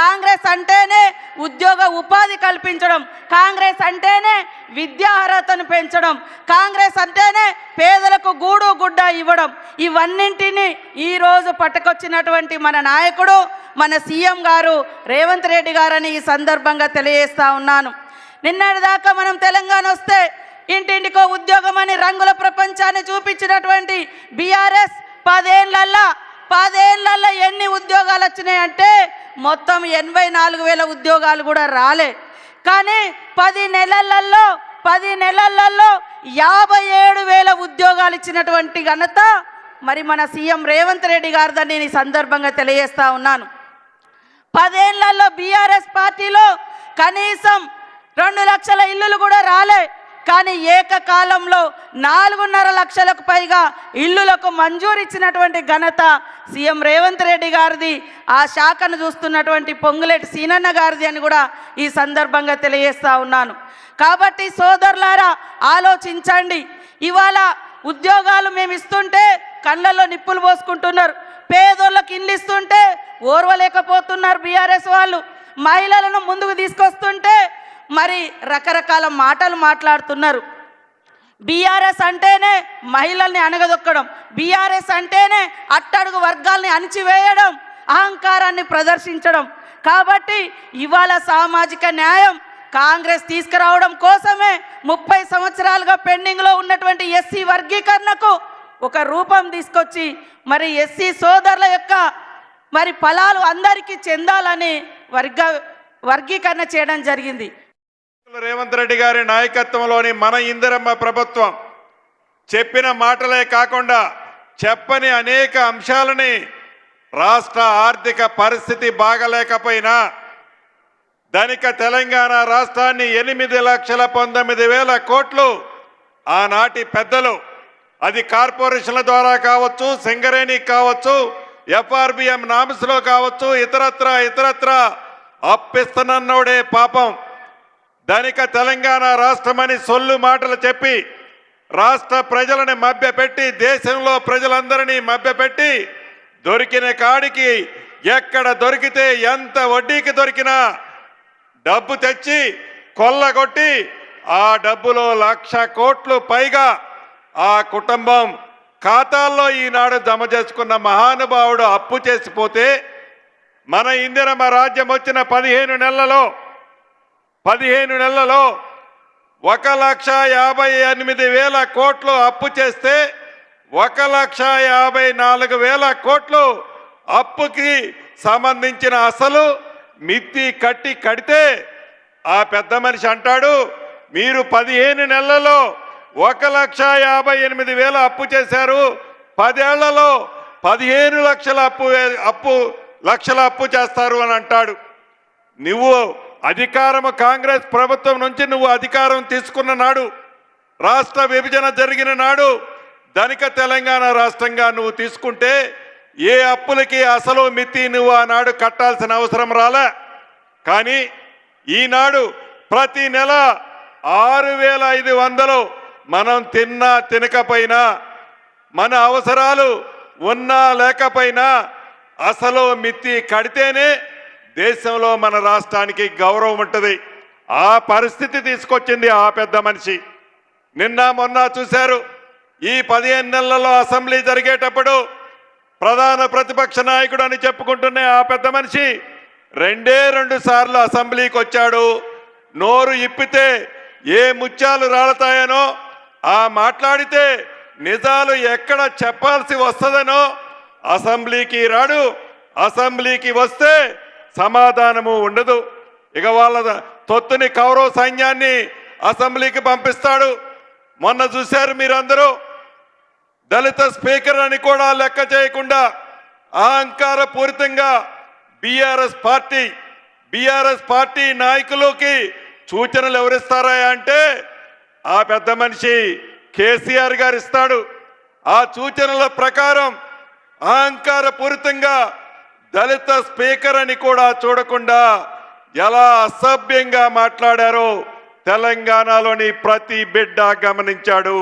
కాంగ్రెస్ అంటేనే ఉద్యోగ ఉపాధి కల్పించడం కాంగ్రెస్ అంటేనే విద్యా అర్హతను పెంచడం కాంగ్రెస్ అంటేనే పేదలకు గూడు గుడ్డ ఇవ్వడం ఇవన్నింటినీ ఈరోజు పట్టుకొచ్చినటువంటి మన నాయకుడు మన సీఎం గారు రేవంత్ రెడ్డి గారని ఈ సందర్భంగా తెలియజేస్తా ఉన్నాను. నిన్నటిదాకా మనం తెలంగాణ వస్తే ఇంటింటికో ఉద్యోగం అని రంగుల ప్రపంచాన్ని చూపించినటువంటి బీఆర్ఎస్ పదేళ్ళల్లా పదేళ్ళల్లో ఎన్ని ఉద్యోగాలు వచ్చినాయంటే మొత్తం ఎనభై నాలుగు వేల ఉద్యోగాలు కూడా రాలే. కానీ పది నెలలలో పది నెలలలో యాభై ఏడు వేల ఉద్యోగాలు ఇచ్చినటువంటి ఘనత మరి మన సీఎం రేవంత్ రెడ్డి గారిదని నేను ఈ సందర్భంగా తెలియజేస్తా ఉన్నాను. పదేళ్ళలో బీఆర్ఎస్ పార్టీలో కనీసం రెండు లక్షల ఇల్లులు కూడా రాలే. కానీ ఏకకాలంలో నాలుగున్నర లక్షలకు పైగా ఇల్లులకు మంజూరు ఇచ్చినటువంటి ఘనత సీఎం రేవంత్ రెడ్డి గారిది ఆ శాఖను చూస్తున్నటువంటి పొంగులేటి సీనన్న గారిది అని కూడా ఈ సందర్భంగా తెలియజేస్తా ఉన్నాను. కాబట్టి సోదరులారా ఆలోచించండి. ఇవాళ ఉద్యోగాలు మేము ఇస్తుంటే కళ్ళల్లో నిప్పులు పోసుకుంటున్నారు. పేదోళ్ళకి ఇల్లు ఇస్తుంటే ఓర్వలేకపోతున్నారు బీఆర్ఎస్ వాళ్ళు. మహిళలను ముందుకు తీసుకొస్తుంటే మరి రకరకాల మాటలు మాట్లాడుతున్నారు. బీఆర్ఎస్ అంటేనే మహిళల్ని అణగదొక్కడం బీఆర్ఎస్ అంటేనే అట్టడుగు వర్గాల్ని అణిచివేయడం అహంకారాన్ని ప్రదర్శించడం. కాబట్టి ఇవాళ సామాజిక న్యాయం కాంగ్రెస్ తీసుకురావడం కోసమే ముప్పై సంవత్సరాలుగా పెండింగ్లో ఉన్నటువంటి ఎస్సీ వర్గీకరణకు ఒక రూపం తీసుకొచ్చి మరి ఎస్సీ సోదరుల యొక్క మరి ఫలాలు అందరికీ చెందాలని వర్గ వర్గీకరణ చేయడం జరిగింది. రేవంత్ రెడ్డి గారి నాయకత్వంలోని మన ఇందిరమ్మ ప్రభుత్వం చెప్పిన మాటలే కాకుండా చెప్పని అనేక అంశాలని రాష్ట్ర ఆర్థిక పరిస్థితి బాగలేకపోయినా ధనిక తెలంగాణ రాష్ట్రాన్ని ఎనిమిది లక్షల పంతొమ్మిది వేల కోట్లు ఆనాటి పెద్దలు అది కార్పొరేషన్ల ద్వారా కావచ్చు సింగరేణి కావచ్చు ఎఫ్ఆర్బిఎం నామ్స్లో కావచ్చు ఇతరత్ర ఇతరత్ర అప్పిస్తున్నోడే పాపం. ధనిక తెలంగాణ రాష్ట్రమని సొల్లు మాటలు చెప్పి రాష్ట్ర ప్రజలని మభ్యపెట్టి దేశంలో ప్రజలందరినీ మభ్యపెట్టి దొరికిన కాడికి ఎక్కడ దొరికితే ఎంత వడ్డీకి దొరికినా డబ్బు తెచ్చి కొల్లగొట్టి ఆ డబ్బులో లక్ష కోట్లు పైగా ఆ కుటుంబం ఖాతాల్లో ఈనాడు జమ చేసుకున్న మహానుభావుడు అప్పు చేసిపోతే మన ఇందిరమ్మ రాజ్యం వచ్చిన పదిహేను నెలలలో పదిహేను నెలలలో ఒక లక్ష యాభై ఎనిమిది వేల కోట్లు అప్పు చేస్తే ఒక లక్ష యాభై నాలుగు వేల కోట్లు అప్పుకి సంబంధించిన అసలు మిత్తి కట్టి కడితే ఆ పెద్ద మనిషి అంటాడు మీరు పదిహేను నెలలలో ఒక లక్ష యాభై ఎనిమిది వేల అప్పు చేశారు పదేళ్ళలో పదిహేను లక్షల అప్పు అప్పు లక్షల అప్పు చేస్తారు అని అంటాడు. నువ్వు అధికారము కాంగ్రెస్ ప్రభుత్వం నుంచి నువ్వు అధికారం తీసుకున్న నాడు రాష్ట్ర విభజన జరిగిన నాడు ధనిక తెలంగాణ రాష్ట్రంగా నువ్వు తీసుకుంటే ఏ అప్పులకి అసలు మితి నువ్వు ఆనాడు కట్టాల్సిన అవసరం రాలే. కానీ ఈనాడు ప్రతి నెల ఆరు వేల ఐదు వందలు మనం తిన్నా తినకపోయినా మన అవసరాలు ఉన్నా లేకపోయినా అసలు మిత్తి కడితేనే దేశంలో మన రాష్ట్రానికి గౌరవం ఉంటుంది. ఆ పరిస్థితి తీసుకొచ్చింది ఆ పెద్ద మనిషి. నిన్న మొన్న చూశారు ఈ పదిహేను నెలలలో అసెంబ్లీ జరిగేటప్పుడు ప్రధాన ప్రతిపక్ష నాయకుడు అని చెప్పుకుంటున్న ఆ పెద్ద మనిషి రెండే రెండు సార్లు అసెంబ్లీకి వచ్చాడు. నోరు ఇప్పితే ఏ ముత్యాలు రాలతాయనో ఆ మాట్లాడితే నిజాలు ఎక్కడ చెప్పాల్సి వస్తుందనో అసెంబ్లీకి రాడు. అసెంబ్లీకి వస్తే సమాధానము ఉండదు. ఇక వాళ్ళ తొత్తుని కౌరవ సైన్యాన్ని అసెంబ్లీకి పంపిస్తాడు. మొన్న చూశారు మీరందరూ? దళిత స్పీకర్ అని కూడా లెక్క చేయకుండా అహంకార పూరితంగా బీఆర్ఎస్ పార్టీ బీఆర్ఎస్ పార్టీ నాయకులకి సూచనలు ఎవరిస్తారా అంటే ఆ పెద్ద మనిషి కేసీఆర్ గారు ఇస్తాడు. ఆ సూచనల ప్రకారం అహంకార పూరితంగా దళిత స్పీకర్ అని కూడా చూడకుండా ఎలా అసభ్యంగా మాట్లాడారో తెలంగాణలోని ప్రతి బిడ్డ గమనించాడు.